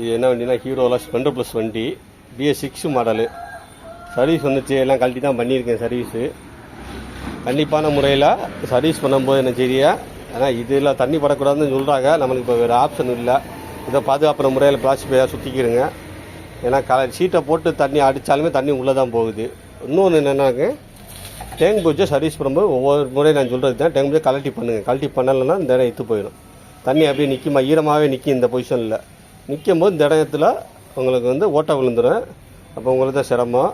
இது என்ன வண்டினா ஹீரோவில் ஸ்பெண்டர் ப்ளஸ் வண்டி. பிஎஸ் சிக்ஸ் மாடலு சர்வீஸ் வந்துச்சு எல்லாம் கழட்டி தான் பண்ணியிருக்கேன் சர்வீஸு கண்டிப்பான முறையில் சர்வீஸ் பண்ணும்போது என்ன சரியா ஆனால் இதில் தண்ணி படக்கூடாதுன்னு சொல்கிறாங்க நம்மளுக்கு இப்போ வேறு ஆப்ஷன் இல்லை. இதை பாதுகாப்பான முறையில் பிளாஸ்டிக் பையாக சுற்றிக்கிடுங்க ஏன்னா க சீட்டை போட்டு தண்ணி அடித்தாலுமே தண்ணி உள்ளே தான் போகுது. இன்னொன்று என்னென்னாங்க டேங்க் பூஜை சர்வீஸ் பண்ணும்போது ஒவ்வொரு முறை நான் சொல்கிறது தான். டேங்க் பூஜை கலட்டி பண்ணுங்கள் கலட்டி பண்ணலைன்னா இந்த இடம் எத்து போயிடும். தண்ணி அப்படியே நிற்குமா ஈரமாகவே நிற்கும் இந்த பொசிஷனில் நிற்கும் போது இந்த இடத்துல உங்களுக்கு வந்து ஓட்டை விழுந்துடும் அப்போ உங்களுக்கு தான் சிரமம்.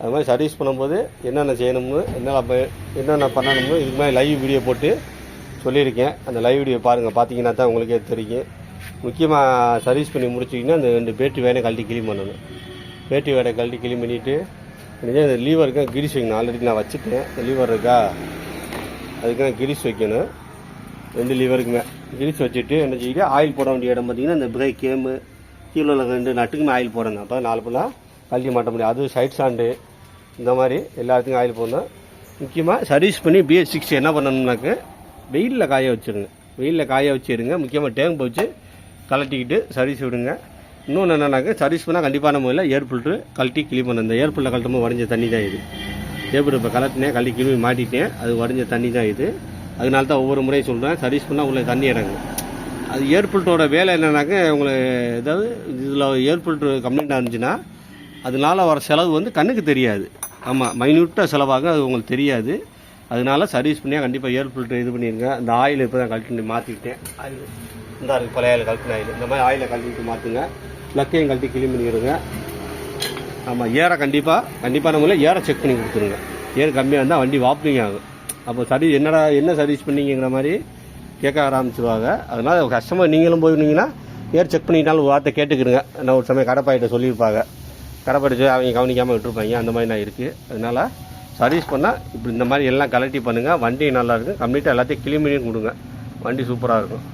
அது மாதிரி சர்வீஸ் பண்ணும்போது என்னென்ன செய்யணும்னு என்னென்ன என்னென்ன பண்ணணும்னு இதுக்கு மாதிரி லைவ் வீடியோ போட்டு சொல்லியிருக்கேன். அந்த லைவ் வீடியோ பாருங்கள் பார்த்தீங்கன்னா தான் உங்களுக்கே தெரியும். முக்கியமாக சர்வீஸ் பண்ணி முடிச்சிங்கன்னா அந்த ரெண்டு பேட்டி வேலையை கழட்டி கிளீன் பண்ணணும். பேட்டி வேலை கழட்டி கிளீன் பண்ணிவிட்டு இந்த லீவருக்கு கிரிஸ் வைக்கணும். ஆல்ரெடி நான் வச்சுட்டேன். இந்த லீவர் இருக்கா? அதுக்கு நான் கிரிஸ் வைக்கணும். ரெண்டு லீவருக்குமே கிரிஸ் வச்சுட்டு என்ன செய்யுது ஆயில் போட வேண்டிய இடம் பார்த்தீங்கன்னா இந்த பிரேக் கேமு கீழே உள்ள ரெண்டு நட்டுக்குமே ஆயில் போடணும் அப்போ நாலு ஃபுல்லாக கழட்டி மாட்ட முடியும். அது சைட் சாண்டு இந்த மாதிரி எல்லாத்துக்கும் ஆயில் போடணும். முக்கியமாக சர்வீஸ் பண்ணி பிஎஸ் சிக்ஸ் என்ன பண்ணணும்னாக்க வெயிலில் காய வச்சுருங்க. வெயிலில் காய வச்சுருங்க. முக்கியமாக டேங்க் வச்சு கலட்டிக்கிட்டு சர்வீஸ் விடுங்க. இன்னொன்று என்னன்னாக்க சர்வீஸ் பண்ணால் கண்டிப்பான முறையில் ஏர் ஃபில்ட்ரு கழட்டி கிளீன் பண்ண இந்த ஏர் ஃபில்டர் கழட்டும்போது உடஞ்ச தண்ணி தான் இது. ஏப்பர் இப்போ கலட்டினேன் கழட்டி கிளம்பி மாட்டிட்டேன். அது உடஞ்ச தண்ணி தான் இது. அதனால தான் ஒவ்வொரு முறையும் சொல்கிறேன் சர்வீஸ் பண்ணால் உள்ள தண்ணி இறங்கும். அது ஏர் வேலை என்னன்னாக்க உங்களுக்கு ஏதாவது இதில் ஏர் கம்ப்ளைண்ட் கம்ப்ளைண்ட்டாக இருந்துச்சுன்னா அதனால வர செலவு வந்து கண்ணுக்கு தெரியாது. ஆமாம் மைன்யூட்டாக செலவாகும் அது உங்களுக்கு தெரியாது. அதனால சர்வீஸ் பண்ணியாக கண்டிப்பாக ஏர் ஃபில்டர் இது பண்ணிடுங்க இந்த ஆயில் இப்போ தான் கழட்டி மாற்றிக்கிட்டேன் ஆயில். இந்த இருக்கு பழைய ஆயில் கழட்டின ஆயில். இந்த மாதிரி ஆயிலை கழட்டிட்டு மாற்றுங்க லக்கையும் கழட்டி கிளீன் பண்ணிடுங்க ஆமாம் ஏரை கண்டிப்பாக கண்டிப்பாக நம்மளே ஏரை செக் பண்ணி கொடுத்துருங்க. ஏர் கம்மியாக இருந்தால் வண்டி வாப்பிங் ஆகும். அப்போ சர்வீஸ் என்னடா என்ன சர்வீஸ் பண்ணீங்கிற மாதிரி கேட்க ஆரம்பிச்சிருவாங்க. அதனால் கஸ்டமர் நீங்களும் போயிருந்தீங்கன்னா ஏர் செக் பண்ணிக்கிட்டாலும் ஒரு வார்த்தை கேட்டுக்கிடுங்க. நான் ஒரு சமயம் கடைப்பாயிட்ட சொல்லியிருப்பாங்க. கடைப்பாயிட்ட சொல்லி அவங்க கவனிக்காமல் விட்டுருப்பாங்க. அந்த மாதிரி நான் இருக்குது அதனால் சர்வீஸ் பண்ணால் இப்படி இந்த மாதிரி எல்லாம் கலெக்டி பண்ணுங்கள் வண்டி நல்லாயிருக்கும் கம்ப்ளீட்டாக எல்லாத்தையும் கிளீன் பண்ணி கொடுங்க. வண்டி சூப்பராக இருக்கும்.